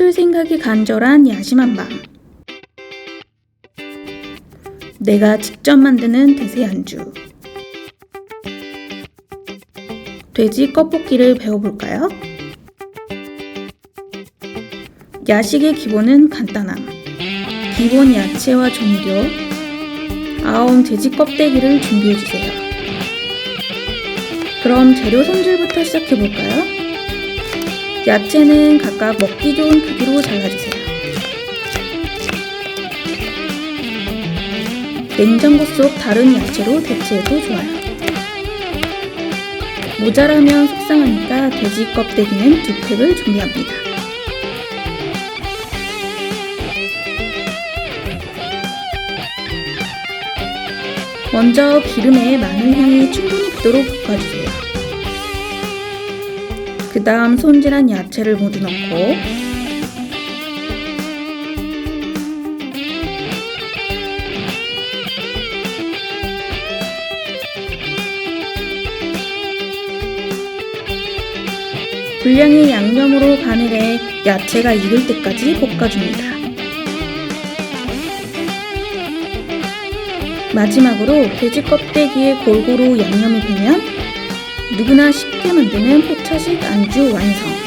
헤어질 생각이 간절한 야심한 밤. 내가 직접 만드는 대세 안주. 돼지 껍볶이를 배워볼까요? 야식의 기본은 간단함. 기본 야채와 조미료, 아웅 돼지 껍데기를 준비해주세요. 그럼 재료 손질부터 시작해볼까요? 야채는 각각 먹기 좋은 크기로 잘라주세요. 냉장고 속 다른 야채로 대체해도 좋아요. 모자라면 속상하니까 돼지 껍데기는 두 팩을 준비합니다. 먼저 기름에 마늘 향이 충분히 배도록 볶아주세요. 그 다음 손질한 야채를 모두 넣고 분량의 양념으로 해 야채가 익을 때까지 볶아줍니다. 마지막으로 돼지 껍데기에 골고루 양념이 배면 누구나 쉽게 만드는 포차식 안주 완성.